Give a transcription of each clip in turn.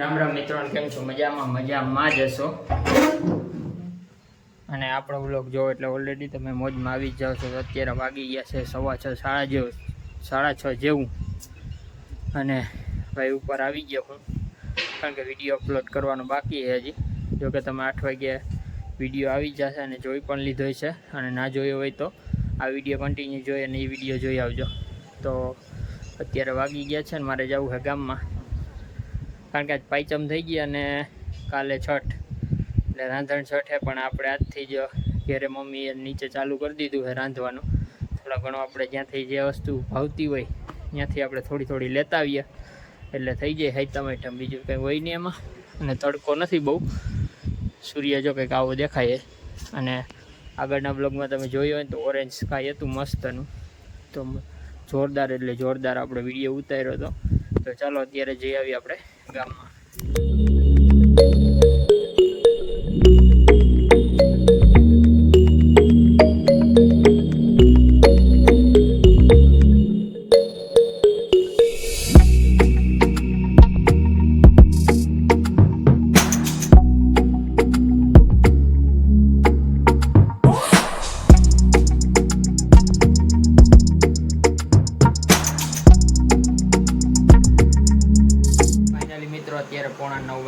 રામ રામ મિત્રો કેમ છો? મજામાં મજામાં જ હશો? અને આપણો બ્લોગ જો એટલે ઓલરેડી તમે મોજમાં આવી જાઓ છો. અત્યારે વાગી ગયા છે સવા છ, સાડા જેવું, સાડા છ જેવું. અને ભાઈ ઉપર આવી ગયો હું, કારણ કે વીડિયો અપલોડ કરવાનો બાકી છે હજી. જોકે તમે આઠ વાગ્યે વીડિયો આવી જશે અને જોઈ પણ લીધો છે. અને ના જોયો હોય તો આ વીડિયો કન્ટિન્યુ જોઈ અને એ વીડિયો જોઈ આવજો. તો અત્યારે વાગી ગયા છે ને મારે જવું છે ગામમાં. કારણ કે આજ પાંચમ થઈ ગઈ અને કાલે છઠ. એટલે રાંધણ છઠે પણ આપણે આજથી જ ઘેરે મમ્મીએ નીચે ચાલુ કરી દીધું છે રાંધવાનું. થોડા ઘણો આપણે જ્યાંથી જે વસ્તુ ભાવતી હોય, ત્યાંથી આપણે થોડી થોડી લેતા આવીએ. એટલે થઈ જાય હાઈતમ આઈટમ બીજું કંઈ હોય નહીં એમાં. અને તડકો નથી બહુ. સૂર્ય જો કંઈક આવો દેખાય અને આગળના બ્લોગમાં તમે જોયું હોય તો ઓરેન્જ સ્કાય હતું મસ્તનું. તો જોરદાર એટલે જોરદાર આપણે વીડિયો ઉતાર્યો હતો. તો ચાલો અત્યારે જઈ આવીએ આપણે. ગામમાં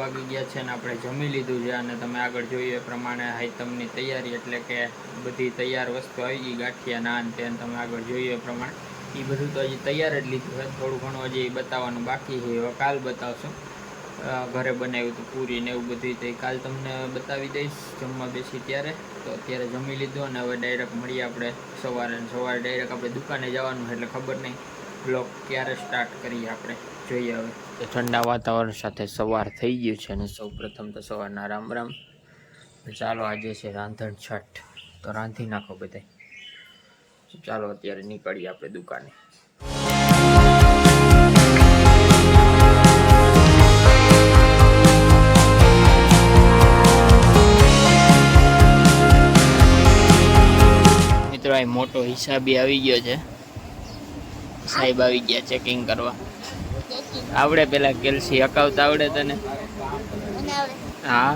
વાગી ગયા છે અને આપણે જમી લીધું છે અને તમે આગળ જોયું એ પ્રમાણે હાઈતમની તૈયારી એટલે કે બધી તૈયાર વસ્તુ આવી ગઈ, ગાંઠિયા, નાન, તેન, તમે આગળ જોયું એ પ્રમાણે. એ બધું તો હજી તૈયાર જ લીધું છે. થોડું ઘણું હજી બતાવવાનું બાકી છે. હવે કાલ બતાવશું. ઘરે બનાવ્યું હતું પૂરી ને એવું બધું તો કાલ તમને બતાવી દઈશ જમવા બેસી ત્યારે. તો અત્યારે જમી લીધું અને હવે ડાયરેક્ટ મળીએ આપણે સવારે સવારે ડાયરેક્ટ આપણે દુકાને જવાનું એટલે ખબર નહીં. બ્લોગ ક્યારે સ્ટાર્ટ કરીએ આપણે. જોઈએ હવે. ઠંડા વાતાવરણ સાથે સવાર થઈ ગયું છે અને સૌ પ્રથમ તો સવારના રામ રામ. ચાલો આજે છે રાંધણ છઠ. તો રાંધી નાખો બધાય. ચાલો અત્યારે નીકળીએ આપણે દુકાને. મિત્રો આ મોટો હિસાબી આવી ગયો છે. સાહેબ આવી ગયા ચેકિંગ કરવા. આવડે પેલા કેલ્સી હકાવતા આવડે તને? હા.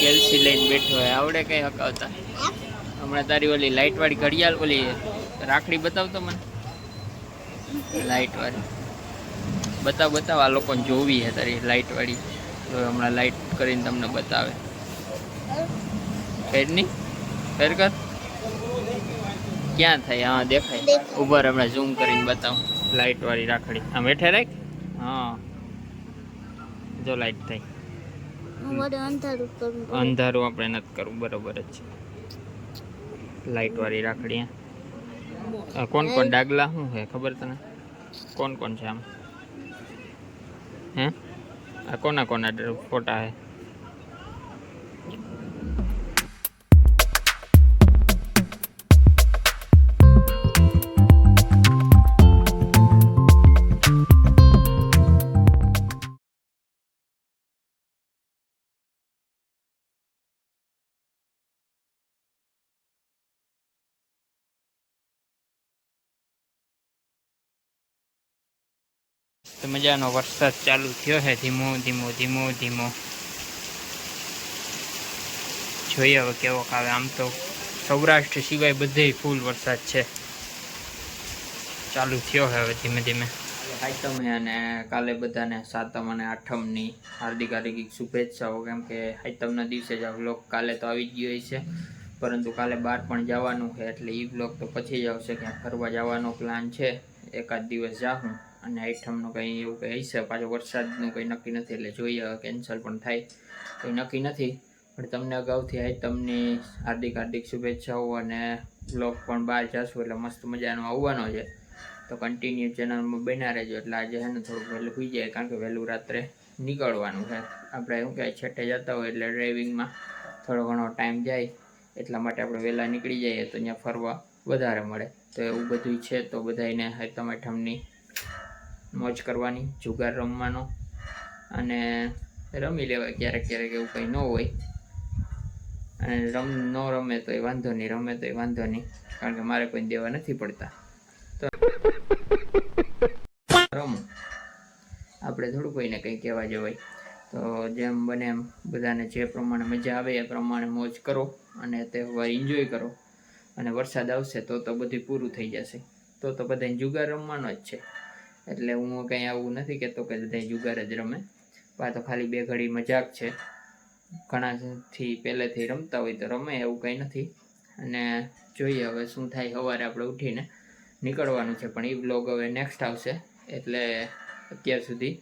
કેલ્સી લઈને બેઠો હોય આવડે કઈ હકાવતા? હમણાં તારી ઓલી લાઈટ વાળી ઘડિયાળ ઓલી રાખડી બતાવતો મને. લાઈટ વાળી બતાવ બતાવ આ લોકોને જોવી છે તારી લાઈટ વાળી તો હમણાં લાઈટ કરીને તમને બતાવે. ફેર નહીં? ફેર કર. ક્યાં થાય? હા દેખાય. ઉપર હમણાં ઝૂમ કરીને બતાવું. લાઈટ વાળી રાખડી. આમ હેઠે રાખ? હા. જો લાઈટ થઈ. અંધારું આપણે નથી કરવું બરોબર જ છે. લાઈટ વાળી રાખડી. કોણ કોણ? ડાગલા શું છે? ખબર તને? કોણ કોણ છે આમ? હે? આ કોના કોના ફોટા હે મજાનો વરસાદ ચાલુ થયો છે ધીમો ધીમો ધીમો ધીમો. જોઈએ હવે કેવોક આવે આમ તો સૌરાષ્ટ્ર સિવાય બધે ફૂલ વરસાદ છે. ચાલુ થયો છે હવે ધીમે ધીમે. આઈટમ અને કાલે બધાને સાતમ અને આઠમની હાર્દિક હાર્દિક શુભેચ્છાઓ. કેમ કે આઈટમના દિવસે જ વ્લોગ કાલે તો આવી જ ગયો છે પરંતુ કાલે બહાર પણ જવાનું છે, એટલે એ વ્લોગ તો પછી જ આવશે. ક્યાંક ફરવા જવાનો પ્લાન છે. એકાદ દિવસ જાઉં અને આઈટમનું કંઈ એવું કંઈ હશે? પાછો વરસાદનું કંઈ નક્કી નથી, એટલે જોઈએ કેન્સલ પણ થાય. કંઈ નક્કી નથી, પણ તમને અગાઉથી આઈટમની હાર્દિક હાર્દિક શુભેચ્છાઓ અને બ્લોગ પણ બહાર જશું, એટલે મસ્ત મજાનો આવવાનો છે. તો કન્ટિન્યુ ચેનલમાં બના રહેજો, એટલે આજે છે ને થોડુંક વહેલું હોઈ જાય, કારણ કે વહેલું રાત્રે નીકળવાનું છે. આપણે શું કહેવાય, છેટે જતા હોય એટલે ડ્રાઇવિંગમાં થોડો ઘણો ટાઈમ જાય, એટલા માટે આપણે વહેલા નીકળી જઈએ, તો ત્યાં ફરવા વધારે મળે. તો એવું બધું છે, તો બધાને આઈટમ આઈટમની મોજ કરવાની, જુગાર રમવાનો અને રમી લેવાય ક્યારેક ક્યારેક એવું કંઈ ન હોય. અને રમ ન રમે તો એ વાંધો નહીં, રમે તો એ વાંધો નહીં, કારણ કે મારે કોઈ દેવા નથી પડતા. તો રમો. આપણે થોડું કોઈને કંઈ કહેવા જવાય. તો જેમ બને એમ બધાને જે પ્રમાણે મજા આવે એ પ્રમાણે મોજ કરો અને તહેવાર એન્જોય કરો. અને વરસાદ આવશે તો તો બધું પૂરું થઈ જશે. તો તો બધાને જુગાર રમવાનો જ છે. એટલે હું કંઈ આવું નથી કહેતો કે બધા જુગાર જ રમે. આ તો ખાલી બે ઘડી મજાક છે. ઘણાથી પહેલેથી રમતા હોય તો રમે એવું કંઈ નથી. અને જોઈએ હવે શું થાય સવારે આપણે ઉઠીને નીકળવાનું છે. પણ એ બ્લોગ હવે નેક્સ્ટ આવશે. એટલે અત્યાર સુધી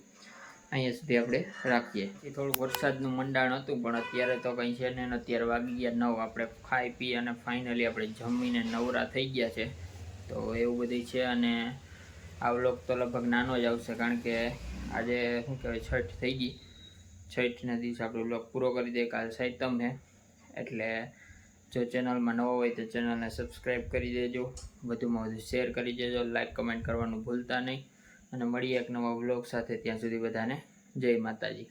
અહીંયા સુધી આપણે રાખીએ. એ થોડુંક વરસાદનું મંડાણ હતું, પણ અત્યારે તો કંઈ છે ને અત્યારે વાગી ગયા નવ. આપણે ખાઈ પી અને ફાઇનલી આપણે જમીને નવરા થઈ ગયા છે. તો એવું બધું છે અને આ વ્લોગ તો લગભગ નાનો જ આવશે, કારણ કે આજે શું કહેવાય, છઠ થઈ ગઈ. છઠના દિવસે આપણો વ્લોગ પૂરો કરી દે કાલ સાહેબ તમને. એટલે જો ચેનલમાં નવો હોય તો ચેનલને સબસ્ક્રાઈબ કરી દેજો. વધુમાં વધુ શેર કરી દેજો. લાઈક, કમેન્ટ કરવાનું ભૂલતા નહીં. અને મળીએ એક નવા વ્લોગ સાથે. ત્યાં સુધી બધાને જય માતાજી.